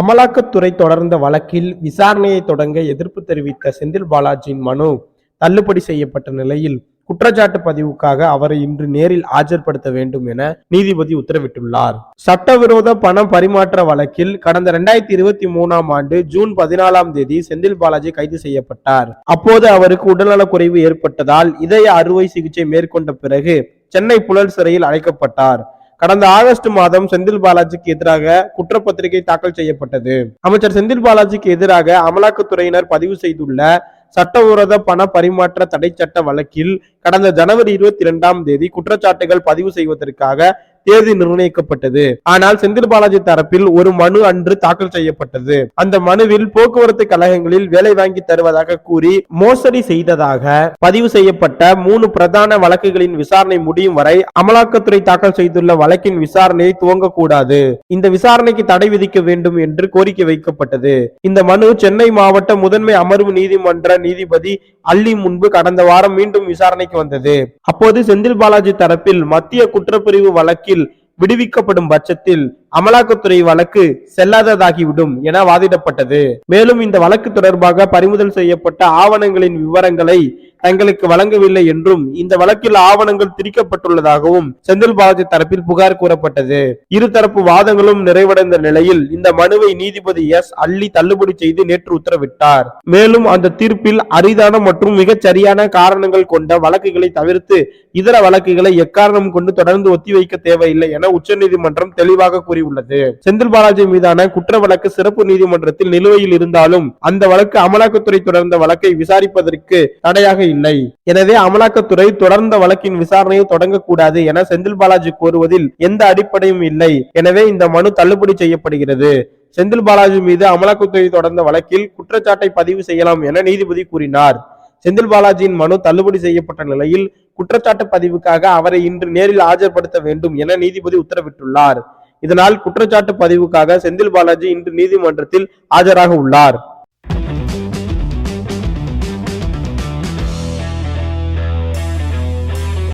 அமலாக்கத்துறை தொடர்ந்த வழக்கில் விசாரணையை தொடங்க எதிர்ப்பு தெரிவித்த செந்தில் பாலாஜியின் மனு தள்ளுபடி செய்யப்பட்ட நிலையில் குற்றச்சாட்டு பதிவுக்காக அவரை இன்று நேரில் ஆஜர்படுத்த வேண்டும் என நீதிபதி உத்தரவிட்டுள்ளார். சட்டவிரோத பணம் பரிமாற்ற வழக்கில் கடந்த இரண்டாயிரத்தி இருபத்தி மூணாம் ஆண்டு ஜூன் பதினாலாம் தேதி செந்தில் பாலாஜி கைது செய்யப்பட்டார். அப்போது அவருக்கு உடல்நலக்குறைவு ஏற்பட்டதால் இதய அறுவை சிகிச்சை மேற்கொண்ட பிறகு சென்னை புழல் சிறையில் அழைக்கப்பட்டார் கடந்த ஆகஸ்ட் மாதம் செந்தில் பாலாஜிக்கு எதிராக குற்றப்பத்திரிகை தாக்கல் செய்யப்பட்டது. அமைச்சர் செந்தில் பாலாஜிக்கு எதிராக அமலாக்கத்துறையினர் பதிவு செய்துள்ள சட்டவிரோத பண பரிமாற்ற தடை சட்ட வழக்கில் கடந்த ஜனவரி இருபத்தி இரண்டாம் தேதி குற்றச்சாட்டுகள் பதிவு செய்வதற்காக தேதி நிர்ணயிக்கப்பட்டது. ஆனால் செந்தில் பாலாஜி தரப்பில் ஒரு மனு அன்று தாக்கல் செய்யப்பட்டது. அந்த மனுவில் போக்குவரத்து கழகங்களில் வேலை வாங்கி தருவதாக கூறி மோசடி செய்ததாக பதிவு செய்யப்பட்ட மூணு பிரதான வழக்குகளின் விசாரணை முடியும் வரை அமலாக்கத்துறை தாக்கல் செய்துள்ள வழக்கின் விசாரணையை துவங்கக்கூடாது. இந்த விசாரணைக்கு தடை விதிக்க வேண்டும் என்று கோரிக்கை வைக்கப்பட்டது. இந்த மனு சென்னை மாவட்ட முதன்மை அமர்வு நீதிமன்ற நீதிபதி அள்ளி முன்பு கடந்த வாரம் மீண்டும் விசாரணைக்கு வந்தது. அப்போது செந்தில் பாலாஜி தரப்பில் மத்திய குற்றப்பிரிவு வழக்கில் விடுவிக்கப்படும் பட்சத்தில் அமலாக்கத்துறை வழக்கு செல்லாததாகிவிடும் என வாதிடப்பட்டது. மேலும் இந்த வழக்கு தொடர்பாக பறிமுதல் செய்யப்பட்ட ஆவணங்களின் விவரங்களை தங்களுக்கு வழங்கவில்லை என்றும் இந்த வழக்கில் ஆவணங்கள் திரிக்கப்பட்டுள்ளதாகவும் செந்தில் பாலாஜி தரப்பில் புகார் கூறப்பட்டது. இருதரப்பு வாதங்களும் நிறைவடைந்த நிலையில் இந்த மனுவை நீதிபதி எஸ். அள்ளி தள்ளுபடி செய்து நேற்று உத்தரவிட்டார். மேலும் அந்த தீர்ப்பில் அரிதான மற்றும் மிகச் சரியான காரணங்கள் கொண்ட வழக்குகளை தவிர்த்து இதர வழக்குகளை எக்காரணம் கொண்டு தொடர்ந்து ஒத்திவைக்க தேவையில்லை என உச்சநீதிமன்றம் தெளிவாக கூறியுள்ளது. செந்தில் பாலாஜி மீதான குற்ற வழக்கு சிறப்பு நீதிமன்றத்தில் நிலுவையில் இருந்தாலும் அந்த வழக்கு அமலாக்கத்துறை தொடர்ந்த வழக்கை விசாரிப்பதற்கு தடையாக இல்லை. எனவே அமலாக்கத்துறை தொடர்ந்த வழக்கின் விசாரணையை தொடங்கக்கூடாது என செந்தில் பாலாஜி கோருவதில் எந்த அடிப்படையும் இல்லை. எனவே இந்த மனு தள்ளுபடி செய்யப்படுகிறது. செந்தில் பாலாஜி மீது அமலாக்கத்துறை தொடர்ந்த வழக்கில் குற்றச்சாட்டை பதிவு செய்யலாம் என நீதிபதி கூறினார். செந்தில் பாலாஜியின் மனு தள்ளுபடி செய்யப்பட்ட நிலையில் குற்றச்சாட்டு பதிவுக்காக அவரை இன்று நேரில் ஆஜர்படுத்த வேண்டும் என நீதிபதி உத்தரவிட்டுள்ளார். இதனால் குற்றச்சாட்டு பதிவுக்காக செந்தில் பாலாஜி இன்று நீதிமன்றத்தில் ஆஜராக உள்ளார்.